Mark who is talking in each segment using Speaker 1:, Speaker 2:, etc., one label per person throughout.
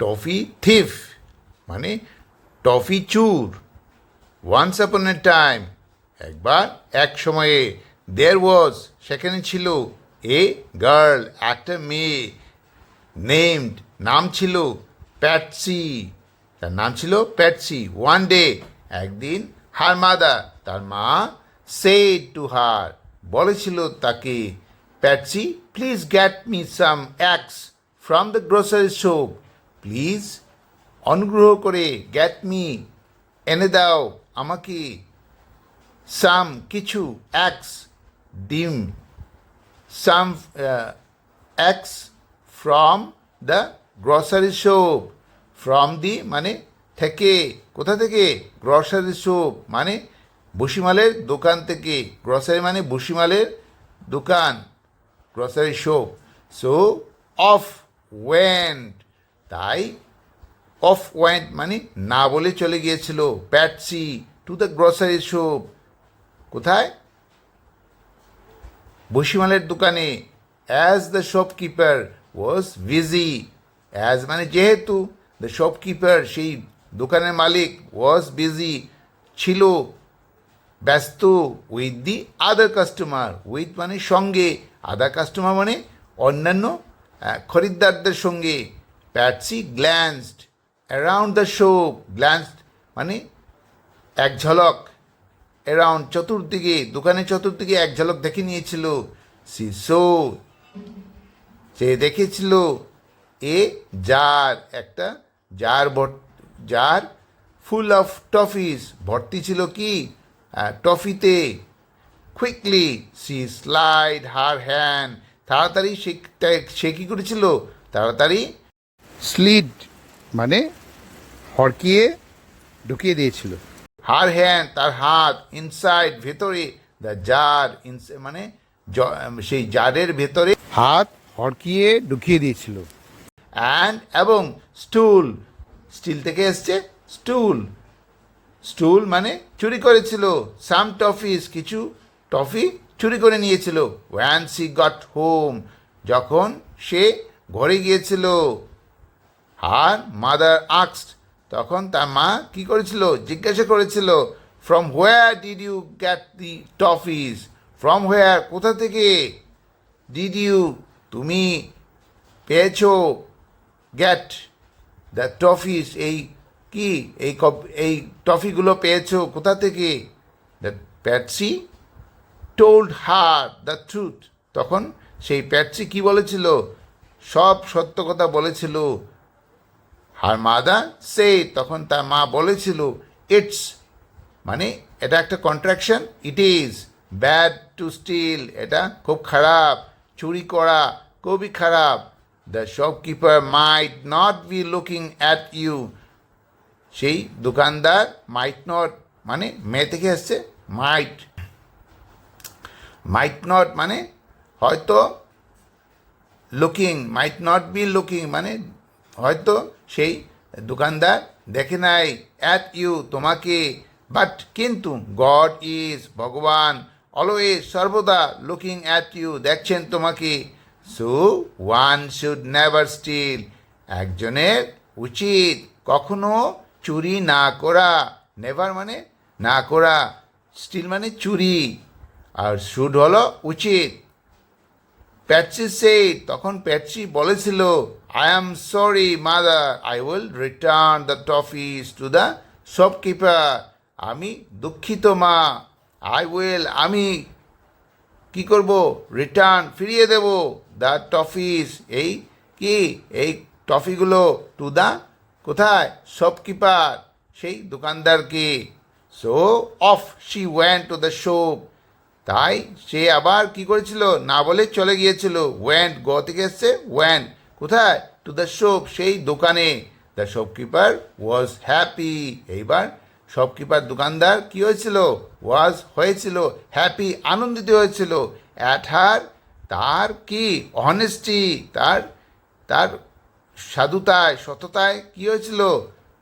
Speaker 1: Toffee thief মানে toffee চুর. Once upon a time একবার, এক সময়ে দেয়ার ওয়াজ সেখানে ছিল এ গার্ল একটা মেয়ে নেমড নাম ছিল প্যাটসি তার নাম ছিল প্যাটসি ওয়ান ডে একদিন হার মাদার তার মা সেড টু হার বলেছিল তাকে Patsy please get me some eggs from the grocery shop please অনুগ্রহ করে গ্যাট মি এনে দাও আমাকে সাম কিছু অ্যাক্স ডিম some eggs from the grocery shop from the মানে থেকে, কোথা থেকে? গ্রসারি শপ মানে ভুসিমালের দোকান থেকে গ্রসারি মানে ভুসিমালের দোকান grocery shop so off went তাই অফ ওয়েন্ট মানে না বলে চলে গিয়েছিল। Patsy to the grocery shop কোথায়? বসিমালের দোকানে। As the shopkeeper was busy as মানে যেহেতু দ্য শপকিপার সেই দোকানের মালিক ওয়াজ বিজি ছিল, ব্যস্ত with the other customer with মানে সঙ্গে। আদার কাস্টমার মানে অন্যান্য খরিদ্দারদের সঙ্গে। Patsy glanced around the shop glanced মানে এক ঝলক অ্যারাউন্ড চতুর্দিকে, দোকানের চতুর্দিকে এক ঝলক দেখে নিয়েছিল। সি সো সে দেখেছিল এ জার একটা jar jar full of toffees ভর্তি ছিল কি? টফিতে quickly she slide her hand তাড়াতাড়ি সে সে কী করেছিল? তাড়াতাড়ি
Speaker 2: স্লিড মানে হড়কিয়ে ঢুকিয়ে দিয়েছিল।
Speaker 1: হার হ্যান্ড তার হাত ইনসাইড ভেতরে দ্য জার মানে সেই জারের ভেতরে
Speaker 2: হাত হড়কিয়ে ঢুকিয়ে দিয়েছিল।
Speaker 1: অ্যান্ড এবং স্টুল স্টিল থেকে এসছে স্টুল স্টুল মানে চুরি করেছিল। সাম টফিস কিছু টফি চুরি করে নিয়েছিল। ওয়ান সি গট হোম যখন সে ঘরে গিয়েছিল। হার, মাদার আক্সড। তখন তার মা কি করেছিল? জিজ্ঞাসা করেছিল from where did you get the toffees from where কোথা থেকে? ডিড ইউ তুমি পেয়েছ গেট দ্য টফিস এই কি? এই এই টফিগুলো পেয়েছ কোথা থেকে? The Patsy told her the truth তখন সেই প্যাটসি কি বলেছিল? সব সত্য কথা বলেছিল। হার মাদার সে তখন তার মা বলেছিল ইটস মানে এটা একটা contraction it is bad to steal এটা খুব খারাপ, চুরি করা খুবই খারাপ। The shopkeeper might not be looking at you সেই দোকানদার মাইট নট মানে মেয়ে থেকে এসছে মাইট মাইট নট মানে হয়তো looking might not be looking মানে হয়তো সেই দোকানদার দেখে নাই অ্যাট ইউ তোমাকে। বাট কিন্তু গড ইজ ভগবান অলওয়েজ সর্বদা লুকিং অ্যাট ইউ দেখছেন তোমাকে। So one should never steal একজনের উচিত কখনো চুরি না করা। নেভার মানে না করা। স্টিল মানে চুরি। আর শুড হলো উচিত। প্যাটসি সেই, তখন প্যাটসি বলেছিল I am sorry mother I will return the toffees to the shopkeeper আমি দুঃখিত, মা আই উইল আমি কি করব? রিটার্ন ফিরিয়ে দেব দ্য টফিস এই কি? এই টফিগুলো টু দ্য কোথায়? শপকিপার সেই দোকানদারকে। So off she went to the shop তাই সে আবার কি করেছিল? না বলে চলে গিয়েছিল। ওয়েন্ট গ থেকে এসছে ওয়েন কোথায়? টু দ্য শপ সেই দোকানে। দ্য শপকিপার ওয়াজ হ্যাপি এইবার শপকিপার দোকানদার কি হয়েছিল? ওয়াজ হয়েছিল। হ্যাপি আনন্দিত হয়েছিল। অ্যাট হার তার কি? অনেস্টি তার তার সাধুতায়, সততায় কি হয়েছিল?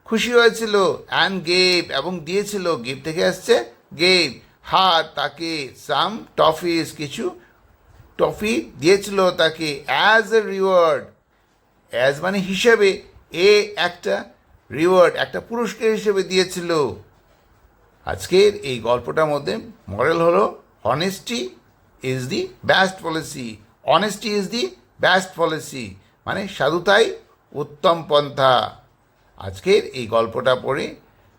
Speaker 1: খুশি হয়েছিল। অ্যান্ড গেভ এবং দিয়েছিল। গিফট থেকে আসছে গেভ হার তাকে সাম টফিস কিছু, টফি দিয়েছিল তাকে অ্যাজ এ রিওয়ার্ড অ্যাজ মানে হিসেবে, এ একটা রিওয়ার্ড একটা পুরস্কার হিসেবে দিয়েছিল। আজকের এই গল্পটার মধ্যে মডেল হলো honesty is the best policy honesty is the best policy মানে সাধুতাই উত্তম পন্থা। আজকের এই গল্পটা পড়ে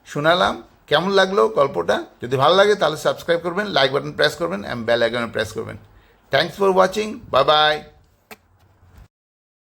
Speaker 1: শোনালাম কেমন লাগল গল্পটা? যদি ভালো লাগে তাহলে সাবস্ক্রাইব করবেন লাইক বাটন প্রেস করবেন অ্যান্ড বেল আইকনে প্রেস করবেন। Thanks for watching bye bye